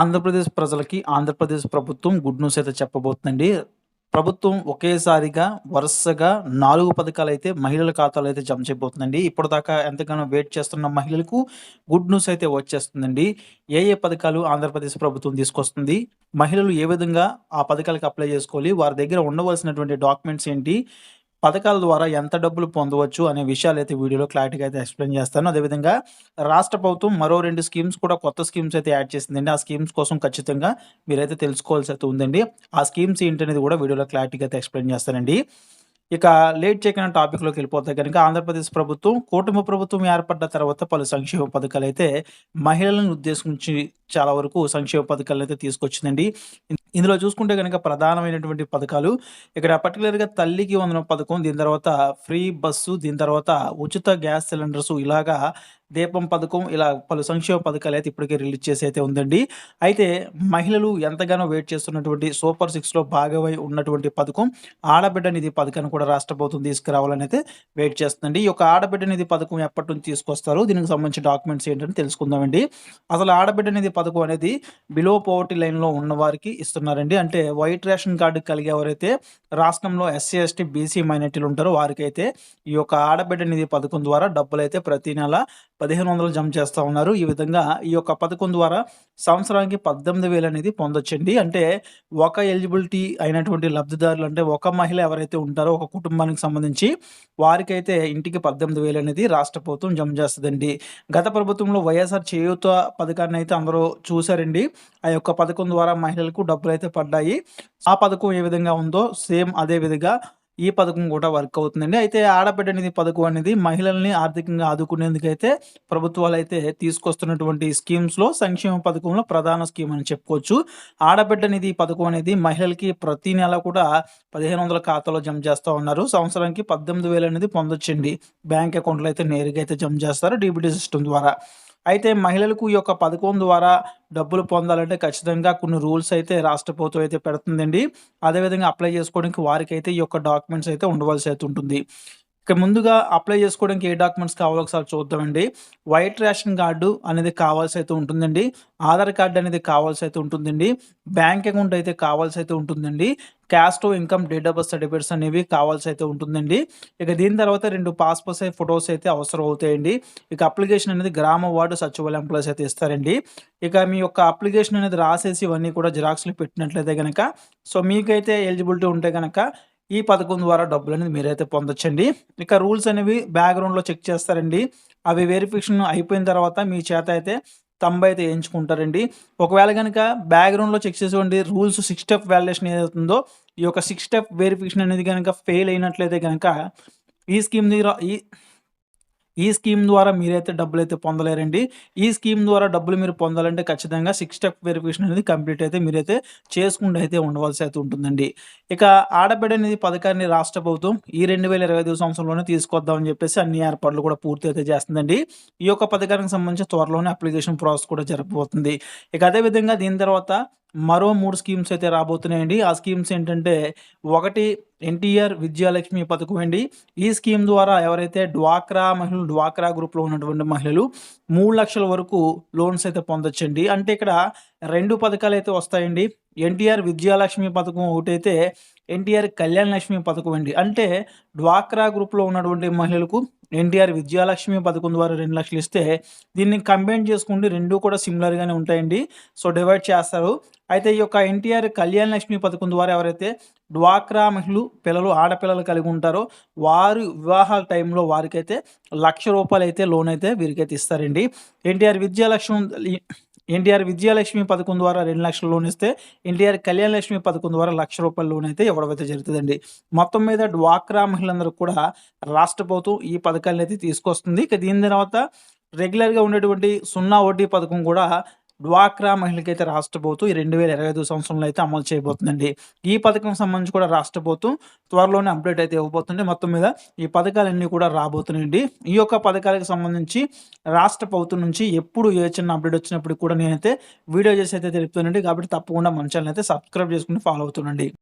ఆంధ్రప్రదేశ్ ప్రజలకి ఆంధ్రప్రదేశ్ ప్రభుత్వం good news అయితే చెప్పబోతుందండి. ప్రభుత్వం ఒకేసారిగా వరుసగా నాలుగు పథకాలు అయితే మహిళల ఖాతాలో అయితే జమ చేయబోతుందండి. ఇప్పటిదాకా ఎంతగానో వెయిట్ చేస్తున్న మహిళలకు గుడ్ న్యూస్ అయితే వచ్చేస్తుందండి. ఏ ఏ పథకాలు ఆంధ్రప్రదేశ్ ప్రభుత్వం తీసుకొస్తుంది? మహిళలు ఏ విధంగా ఆ పథకాలకు అప్లై చేసుకోవాలి? వారి దగ్గర ఉండవలసినటువంటి డాక్యుమెంట్స్ ఏంటి? పథకాల ద్వారా ఎంత డబ్బులు పొందవచ్చు అనే విషయాలు అయితే వీడియోలో క్లారిటీగా అయితే ఎక్స్‌ప్లెయిన్ చేస్తాను. అదేవిధంగా రాష్ట్ర ప్రభుత్వం మరో రెండు స్కీమ్స్ కూడా కొత్త స్కీమ్స్ అయితే యాడ్ చేసిందండి. ఆ స్కీమ్స్ కోసం ఖచ్చితంగా మీరైతే తెలుసుకోవాల్సి అయితే ఉందండి. ఆ స్కీమ్స్ ఏంటనేది కూడా వీడియోలో క్లారిటీగా అయితే ఎక్స్‌ప్లెయిన్ చేస్తానండి. ఇక లేట్ చేయకుండా టాపిక్‌లోకి వెళ్ళిపోతే కనుక ఆంధ్రప్రదేశ్ ప్రభుత్వం కుటుంబ ప్రభుత్వం ఏర్పడ్డ తర్వాత పలు సంక్షేమ పథకాలు అయితే మహిళలను ఉద్దేశించి చాలా వరకు సంక్షేమ పథకాలనైతే తీసుకొచ్చిందండి. ఇందులో చూసుకుంటే గనక ప్రధానమైనటువంటి పథకాలు ఇక్కడ పర్టికులర్గా తల్లికి వందనం పథకం, దీని తర్వాత ఫ్రీ బస్సు, దీని తర్వాత ఉచిత గ్యాస్ సిలిండర్స్ ఇలాగా దీపం పథకం ఇలా పలు సంక్షేమ పథకాలు అయితే ఇప్పటికే రిలీజ్ చేసి అయితే ఉందండి. అయితే మహిళలు ఎంతగానో వెయిట్ చేస్తున్నటువంటి సూపర్ సిక్స్‌లో భాగమై ఉన్నటువంటి పథకం ఆడబిడ్డ నిధి పథకాన్ని కూడా రాష్ట్ర ప్రభుత్వం తీసుకురావాలని అయితే వెయిట్ చేస్తుందండి. ఈ యొక్క ఆడబిడ్డ నిధి పథకం ఎప్పటి నుంచి తీసుకొస్తారు? దీనికి సంబంధించిన డాక్యుమెంట్స్ ఏంటని తెలుసుకుందామండి. అసలు ఆడబిడ్డ నిధి పథకం అనేది బిలో పవర్టీ లైన్‌లో ఉన్నవారికి చేస్తున్నారండి అంటే వైట్ రేషన్ కార్డు కలిగి ఎవరైతే రాష్ట్రంలో ఎస్సీ, ఎస్టీ, బీసీ మైనార్టీలు ఉంటారో వారికైతే ఈ యొక్క ఆడబిడ్డ నిధి పథకం ద్వారా డబ్బులైతే ప్రతి నెల 1500 జమ చేస్తా ఉన్నారు. ఈ విధంగా ఈ యొక్క పథకం ద్వారా సంవత్సరానికి 18,000 అనేది పొందొచ్చండి. అంటే ఒక ఎలిజిబిలిటీ అయినటువంటి లబ్ధిదారులు అంటే ఒక మహిళ ఎవరైతే ఉంటారో ఒక కుటుంబానికి సంబంధించి వారికైతే ఇంటికి 18,000 అనేది రాష్ట్ర ప్రభుత్వం జమ చేస్తుందండి గత ప్రభుత్వంలో వైఎస్ఆర్ చేయూత పథకాన్ని అయితే అందరూ చూసారండి. ఆ యొక్క పథకం ద్వారా మహిళలకు డబ్బులు అయితే పడ్డాయి. ఆ పథకం ఏ విధంగా ఉందో సేమ్ అదే విధంగా ఈ పథకం కూడా వర్క్ అవుతుందండి. అయితే ఆడబిడ్డ నిధి పథకం అనేది మహిళల్ని ఆర్థికంగా ఆదుకునేందుకైతే అయితే తీసుకొస్తున్నటువంటి స్కీమ్స్‌లో సంక్షేమ పథకంలో ప్రధాన స్కీమ్ అని చెప్పుకోవచ్చు. ఆడబిడ్డ నిధి పథకం అనేది మహిళలకి ప్రతి నెల కూడా 1500 ఖాతాలో జమ చేస్తూ ఉన్నారు. సంవత్సరానికి 18,000 అనేది పొందొచ్చండి. బ్యాంక్ అకౌంట్‌లో అయితే నేరుగా అయితే జమ చేస్తారు డీబీటీ సిస్టమ్ ద్వారా. అయితే మహిళలకు ఈ యొక్క పథకం ద్వారా డబ్బులు పొందాలంటే ఖచ్చితంగా కొన్ని రూల్స్ అయితే రాష్ట్ర ప్రభుత్వం అయితే పెడుతుందండి. అదేవిధంగా అప్లై చేసుకోవడానికి వారికైతే ఈ యొక్క డాక్యుమెంట్స్ అయితే ఉండవలసి అయితే ఉంటుంది. ఇక ముందుగా అప్లై చేసుకోవడానికి ఏ డాక్యుమెంట్స్ కావాలో ఒకసారి చూద్దామండి. వైట్ రేషన్ కార్డు అనేది కావాల్సి అయితే ఉంటుందండి. ఆధార్ కార్డ్ అనేది కావాల్సి అయితే ఉంటుందండి. బ్యాంక్ అకౌంట్ అయితే కావాల్సి అయితే ఉంటుందండి. Caste, income, date of birth certificates అనేవి కావాల్సి అయితే ఉంటుందండి. ఇక దీని తర్వాత రెండు పాస్‌పోర్ట్ సైజ్ ఫోటోస్ అయితే అవసరం అవుతాయండి. ఇక అప్లికేషన్ అనేది గ్రామ వార్డు సచివాలయం ఎంప్లాయీస్ అయితే ఇస్తారండి. ఇక మీ యొక్క అప్లికేషన్ అనేది రాసేసి ఇవన్నీ కూడా జిరాక్స్‌లు పెట్టినట్లయితే కనుక సో మీకైతే ఎలిజిబిలిటీ ఉంటే కనుక ఈ పథకం ద్వారా డబ్బులు అనేది మీరైతే పొందొచ్చండి. ఇక రూల్స్ అనేవి బ్యాక్‌గ్రౌండ్‌లో చెక్ చేస్తారండి. అవి వెరిఫికేషన్ అయిపోయిన తర్వాత మీ చేత అయితే థంబ్ అయితే వేయించుకుంటారండి ఒకవేళ కనుక బ్యాక్‌గ్రౌండ్‌లో చెక్ చేసేటువంటి రూల్స్ సిక్స్ స్టెప్ వ్యాలిడేషన్ ఏదవుతుందో ఈ యొక్క సిక్స్ స్టెప్ వెరిఫికేషన్ అనేది కనుక ఫెయిల్ అయినట్లయితే కనుక ఈ స్కీమ్ దగ్గర ఈ ఈ స్కీమ్ ద్వారా మీరైతే డబ్బులు అయితే పొందలేరండి. ఈ స్కీమ్ ద్వారా డబ్బులు మీరు పొందాలంటే ఖచ్చితంగా సిక్స్ స్టెప్ వెరిఫికేషన్ అనేది కంప్లీట్ అయితే మీరైతే చేసుకుంటూ అయితే ఉండవలసి అయితే ఉంటుందండి. ఇక ఆడబిడ్డ అనేది పథకాన్ని రాష్ట్ర ప్రభుత్వం ఈ 2025 సంవత్సరంలోనే తీసుకొద్దామని చెప్పేసి అన్ని ఏర్పాట్లు కూడా పూర్తి అయితే చేస్తుందండి. ఈ యొక్క పథకానికి సంబంధించి త్వరలోనే అప్లికేషన్ ప్రాసెస్ కూడా జరపబోతుంది ఇక అదే విధంగా దీని తర్వాత మరో మూడు స్కీమ్స్ అయితే రాబోతున్నాయండి. ఆ స్కీమ్స్ ఏంటంటే ఒకటి ఎన్టీఆర్ విద్యాలక్ష్మి పథకం అండి. ఈ స్కీమ్ ద్వారా ఎవరైతే డ్వాక్రా మహిళలు డ్వాక్రా గ్రూప్‌లో ఉన్నటువంటి మహిళలు మూడు లక్షల వరకు లోన్స్ అయితే పొందొచ్చండి. అంటే ఇక్కడ రెండు పథకాలు అయితే వస్తాయండి. ఎన్టీఆర్ విద్యాలక్ష్మి పథకం ఒకటైతే ఎన్టీఆర్ కళ్యాణ లక్ష్మి పథకం అండి. అంటే డ్వాక్రా గ్రూప్‌లో ఉన్నటువంటి మహిళలకు ఎన్టీఆర్ విద్యాలక్ష్మి పథకం ద్వారా రెండు లక్షలు ఇస్తే దీన్ని కంబైన్ చేసుకుంటే రెండు కూడా సిమిలర్‌గానే ఉంటాయండి. సో డివైడ్ చేస్తారు. అయితే ఈ యొక్క ఎన్టీఆర్ కళ్యాణ లక్ష్మి పథకం ద్వారా ఎవరైతే డ్వాక్రా మహిళలు పిల్లలు ఆడపిల్లలు కలిగి ఉంటారో వారు వివాహాల టైంలో వారికైతే లక్ష రూపాయలు అయితే లోన్ అయితే వీరికైతే ఇస్తారండి. ఎన్టీఆర్ విద్యాలక్ష్మి ఎన్టీఆర్ విద్యాలక్ష్మి పథకం ద్వారా రెండు లక్షల లోన్ ఇస్తే ఎన్టీఆర్ కళ్యాణ లక్ష్మి పథకం ద్వారా లక్ష రూపాయల లోన్ అయితే ఇవ్వడమైతే జరుగుతుందండి మొత్తం మీద డ్వాక్రా మహిళలందరూ కూడా రాష్ట్ర ప్రభుత్వం ఈ పథకాలను అయితే తీసుకొస్తుంది. ఇక దీని తర్వాత రెగ్యులర్‌గా ఉండేటువంటి సున్నా వడ్డీ పథకం కూడా డ్వాక్రా మహిళలకైతే రాష్ట్ర ప్రభుత్వం ఈ 2025 సంవత్సరంలో అయితే అమలు చేయబోతుందండి. ఈ పథకం సంబంధించి కూడా రాష్ట్ర ప్రభుత్వం త్వరలోనే అప్డేట్ అయితే ఇవ్వబోతుంది. మొత్తం మీద ఈ పథకాలన్నీ కూడా రాబోతున్నాయండి. ఈ యొక్క పథకాలకు సంబంధించి రాష్ట్ర ప్రభుత్వం నుంచి ఎప్పుడు ఏ చిన్న అప్డేట్ వచ్చినప్పటికి కూడా నేనైతే వీడియో చేసి అయితే తెలుపుతానండి. కాబట్టి తప్పకుండా మన ఛానల్ అయితే సబ్స్క్రైబ్ చేసుకుని ఫాలో అవుతుండండి.